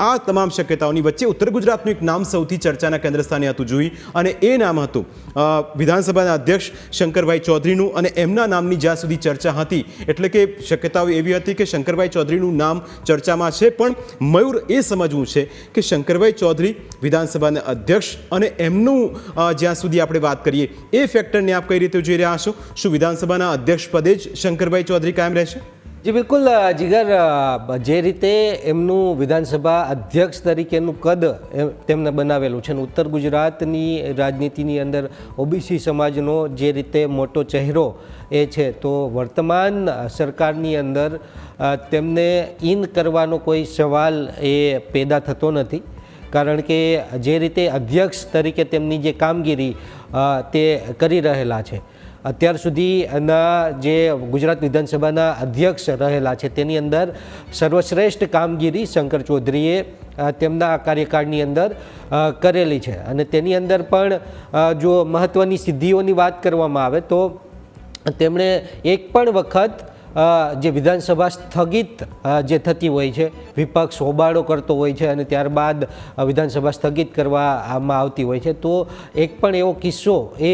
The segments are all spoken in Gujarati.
આ તમામ શક્યતાઓની વચ્ચે ઉત્તર ગુજરાતનું એક નામ સૌથી ચર્ચાના કેન્દ્ર સ્થાને હતું જોઈ અને એ નામ હતું. વિધાનસભાના અધ્યક્ષ શંકરભાઈ ચૌધરીનું અને એમના નામની જ્યાં સુધી ચર્ચા હતી, એટલે કે શક્યતાઓ એવી હતી કે શંકરભાઈ ચૌધરીનું નામ ચર્ચામાં છે, પણ મયુર એ સમજવું છે કે શંકરભાઈ ચૌધરી વિધાનસભાના અધ્યક્ષ અને એમનું જ્યાં સુધી આપણે વાત કરીએ, એ ફેક્ટરને આપ કઈ રીતે જોઈ રહ્યા છો? શું વિધાનસભાના અધ્યક્ષ પદે જ શંકરભાઈ ચૌધરી કાયમ રહેશે? જી, બિલકુલ જીગર જે રીતે એમનું વિધાનસભા અધ્યક્ષ તરીકેનું કદ તેમને બનાવેલું છે અને ઉત્તર ગુજરાતની રાજનીતિની અંદર ઓબીસી સમાજનો જે રીતે મોટો ચહેરો એ છે, તો વર્તમાન સરકારની અંદર તેમને ઇન કરવાનો કોઈ સવાલ એ પેદા થતો નથી. કારણ કે જે રીતે અધ્યક્ષ તરીકે તેમની જે કામગીરી તે કરી રહેલા છે. અત્યાર સુધીના જે ગુજરાત વિધાનસભાના અધ્યક્ષ રહેલા છે, તેની અંદર સર્વશ્રેષ્ઠ કામગીરી શંકર ચૌધરીએ તેમના કાર્યકાળની અંદર કરેલી છે. અને તેની અંદર પણ જો મહત્ત્વની સિદ્ધિઓની વાત કરવામાં આવે તો તેમણે એક પણ વખત જે વિધાનસભા સ્થગિત જે થતી હોય છે, વિપક્ષ હોબાળો કરતો હોય છે અને ત્યારબાદ વિધાનસભા સ્થગિત કરવામાં આવતી હોય છે, તો એક પણ એવો કિસ્સો એ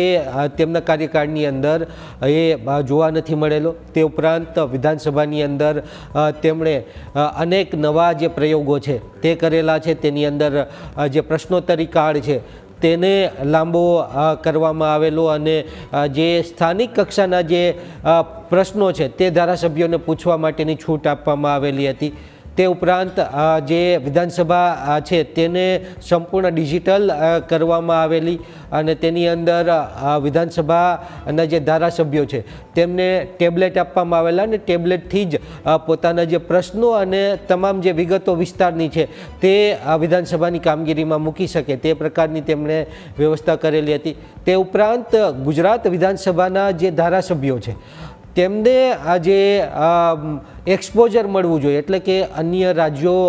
તેમના કાર્યકાળની અંદર, એ જોવા નથી મળેલો. તે ઉપરાંત વિધાનસભાની અંદર તેમણે અનેક નવા જે પ્રયોગો છે તે કરેલા છે. તેની અંદર જે પ્રશ્નોત્તરી કાળ છે તેને લાંબો કરવામાં આવેલો અને જે સ્થાનિક કક્ષાના જે પ્રશ્નો છે તે ધારાસભ્યોને પૂછવા માટેની છૂટ આપવામાં આવેલી હતી. તે ઉપરાંત જે વિધાનસભા છે તેને સંપૂર્ણ ડિજિટલ કરવામાં આવેલી અને તેની અંદર વિધાનસભાના જે ધારાસભ્યો છે તેમને ટેબ્લેટ આપવામાં આવેલા અને ટેબ્લેટથી જ પોતાના જે પ્રશ્નો અને તમામ જે વિગતો વિસ્તારની છે તે વિધાનસભાની કામગીરીમાં મૂકી શકે તે પ્રકારની તેમણે વ્યવસ્થા કરેલી હતી. તે ઉપરાંત, ગુજરાત વિધાનસભાના જે ધારાસભ્યો છે તેમને આ જે એક્સપોઝર મળવું જોઈએ. એટલે કે અન્ય રાજ્યો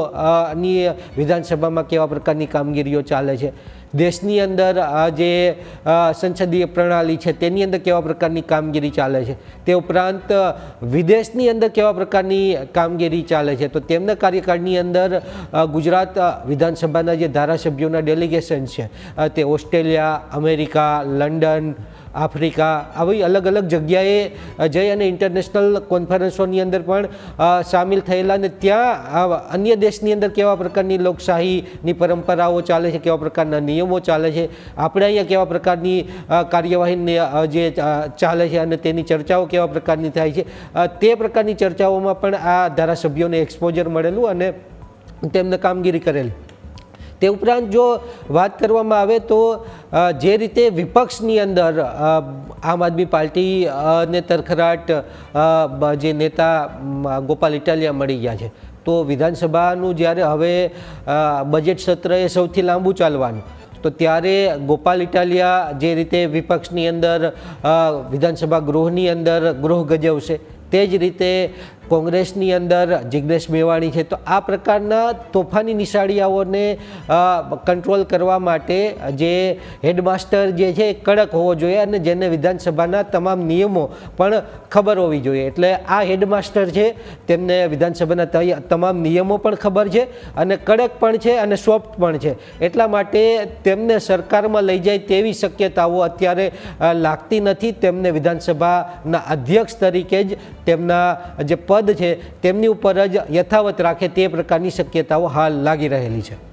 અન્ય વિધાનસભામાં કેવા પ્રકારની કામગીરીઓ ચાલે છે. દેશની અંદર જે સંસદીય પ્રણાલી છે, તેની અંદર કેવા પ્રકારની કામગીરી ચાલે છે? તે ઉપરાંત, વિદેશની અંદર કેવા પ્રકારની કામગીરી ચાલે છે? તો તેમના કાર્યકાળની અંદર ગુજરાત વિધાનસભાના જે ધારાસભ્યોના ડેલિગેશન છે તે ઓસ્ટ્રેલિયા, અમેરિકા, લંડન, આફ્રિકા, આવી અલગ અલગ જગ્યાએ જઈ અને ઇન્ટરનેશનલ કોન્ફરન્સોની અંદર પણ સામેલ થયેલા અને ત્યાં અન્ય દેશની અંદર કેવા પ્રકારની લોકશાહીની પરંપરાઓ ચાલે છે કેવા પ્રકારના નિયમો ચાલે છે આપણે અહીંયા કેવા પ્રકારની અ, કાર્યવાહીને જે ચાલે છે અને તેની ચર્ચાઓ કેવા પ્રકારની થાય છે તે પ્રકારની ચર્ચાઓમાં પણ આ ધારાસભ્યોને એક્સપોઝર મળેલું અને તેમને કામગીરી કરેલી. તે ઉપરાંત જો વાત કરવામાં આવે તો જે રીતે વિપક્ષની અંદર આમ આદમી પાર્ટી અને તરખરાટ જે નેતા ગોપાલ ઇટાલિયા મળી ગયા છે. તો વિધાનસભાનું જ્યારે હવે બજેટ સત્ર એ સૌથી લાંબુ ચાલવાનું. તો ત્યારે ગોપાલ ઇટાલિયા જે રીતે વિપક્ષની અંદર વિધાનસભા ગૃહની અંદર ગૃહ ગજવશે, તે જ રીતે કોંગ્રેસની અંદર જિગ્નેશ મેવાણી છે, તો આ પ્રકારના તોફાની નિશાળીયાઓને કંટ્રોલ કરવા માટે જે હેડમાસ્ટર જે છે એ કડક હોવો જોઈએ અને જેને વિધાનસભાના તમામ નિયમો પણ ખબર હોવી જોઈએ. એટલે આ હેડમાસ્ટર છે, તેમને વિધાનસભાના તમામ નિયમો પણ ખબર છે અને કડક પણ છે અને સોફ્ટ પણ છે. એટલા માટે તેમને સરકારમાં લઈ જાય તેવી શક્યતાઓ અત્યારે લાગતી નથી. તેમને વિધાનસભાના અધ્યક્ષ તરીકે જ તેમના જે પદ છે તેમની ઉપર જ યથાવત રાખે તે પ્રકારની શક્યતાઓ હાલ લાગી રહેલી છે.